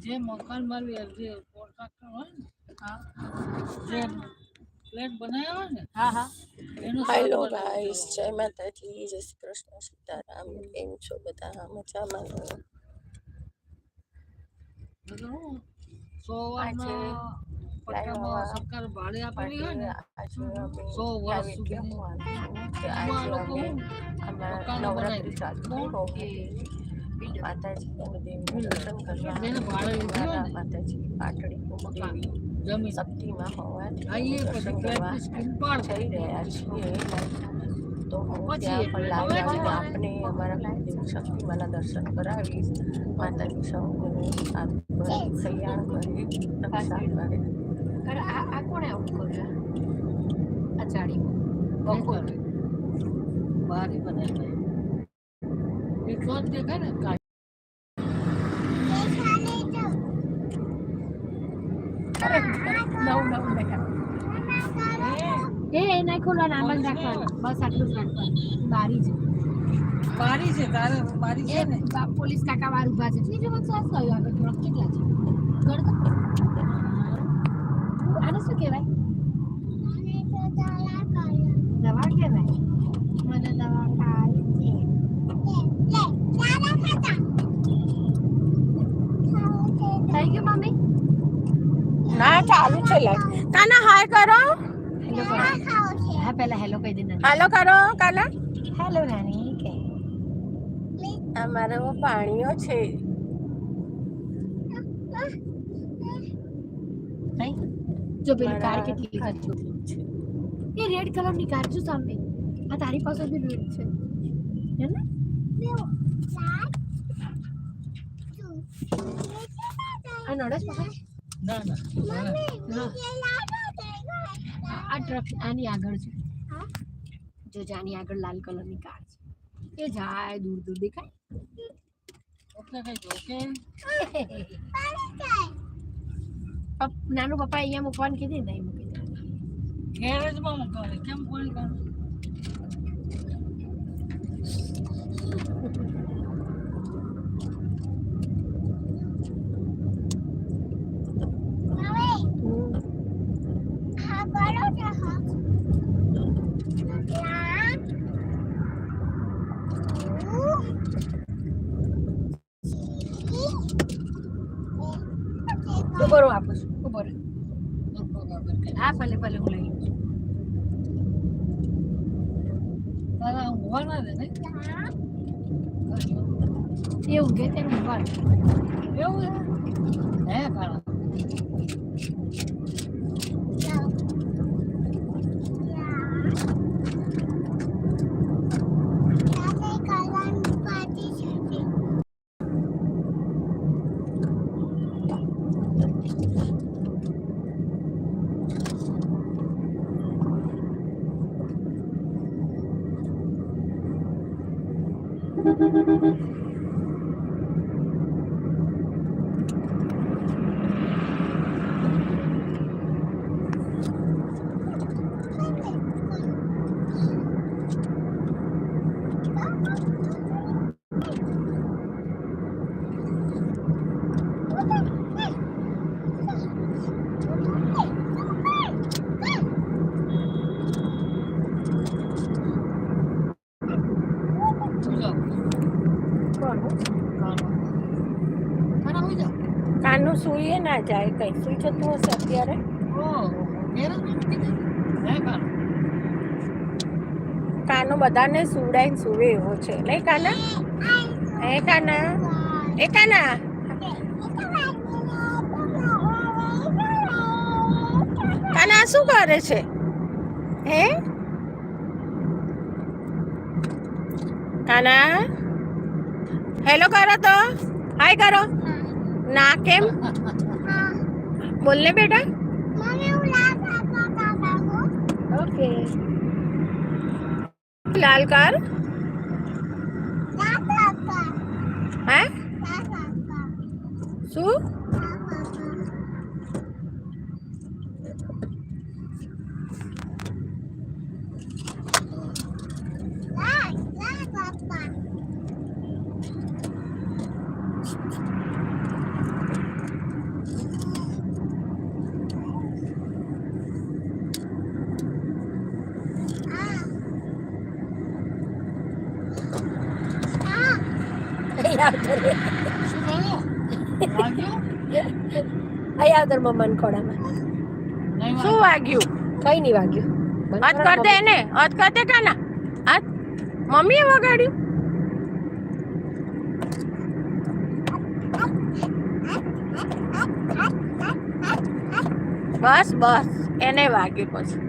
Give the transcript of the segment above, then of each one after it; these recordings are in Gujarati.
જે મકાન મારી જે કોન્ટ્રાક્ટર હોય ને હા જે ફ્લેટ બનાવ્યા હોય ને હા હા. એનું હેલો ગાઈસ જય માતાજી જય શ્રી કૃષ્ણ સીતારામ કેમ છો બધા? મજામાં? બધું સરકાર ભાડે આપેલી હોય ને સો વર્ષ સુધી. લોકો હું મકાનો બનાવી માતાજી અને દર્શન કરવા માતાજી પાટડી શક્તિમાં હોવાથી દર્શન કરવા જઈ રહ્યા છીએ. તો હું પછી ત્યાં એટલે પણ લાવી હવે અમારા દેવી શક્તિમાના દર્શન કરાવી માતાજી સૌને કલ્યાણ કરે. રક્ષા કરે આ કોણે આવું કર્યું? આ ચાળીમાં બપોર બારી બનાવી એ તો જ દેખાય ને. કાંઈ નવું એ એ નાખો લો નામ જ બસ આટલું જ રાખવાનું બારી છે બારી છે તારે બારી છે ને પોલીસ કાકા વાર ઊભા છે. ત્રીજો વખત શું કહ્યું ચાલુ છે લાઈટ કાના હાય કરો હેલો કરો હા પહેલા હેલો કહી દે નાની હાલો કરો કાના હેલો નાની કે અમારે પાણીઓ છે નહીં જો પેલી કાર કેટલી હતી એ રેડ કલરની કાર જો સામે આ તારી પાસે બી રેડ છે હે ને આ નડસ પકડ ના ના. ના. આ ટ્રક આની આગળ છે. જો જાની આગળ લાલ કલરની કાર છે. એ જાય દૂર દૂર દેખાય. નાનું પપ્પા અહીંયા મૂકવાનું કીધી ને મૂકી દે ગેરેજમાં મૂકવાનું કેમ ફોન કામ ઊભો રહો આપું છું ઊભો રહો હા ભલે ભલે હું લઈ લઉં છું તારા ઊંઘવા ના દે ને એ ઊંઘે તેને ઊંઘવા દે. એવું છે હે કાળા કાનું સુઈએ ના જાય, કઈ સુઈ જતું હશે અત્યારે? કાનો બધાને સુવડાઈને સુવે એવો છે. નહીં કાના? હે કાના? એ કાના? કાના શું કરે છે? હે? કાના? હેલો કરો તો હાય કરો ના કેમ બોલને બેટા ઓકે લાલ કાર હે શું આવતો રે શું થયું વાગ્યું અહીંયા આવતો રે ખોડામાં શું વાગ્યું? કઈ નહીં વાગ્યું. બંધ કરતે એને? કર કરતે કાના? અત મમ્મીએ વગાડ્યું? બસ બસ. એને વાગ્યું પછી.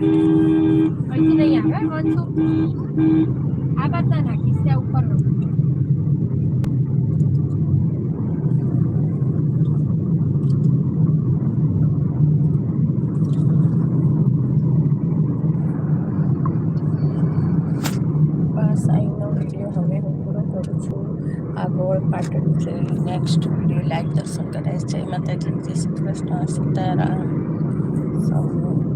અહીંથી નહીં આવે વંશુ આ બાદ ના નાખીશ ત્યાં ઉપર પાટણ છે. નેક્સ્ટ વીડિયો લાઈક દર્શન કરાય. જય માતાજી. જય શ્રી કૃષ્ણ. સીતારામ. સૌનું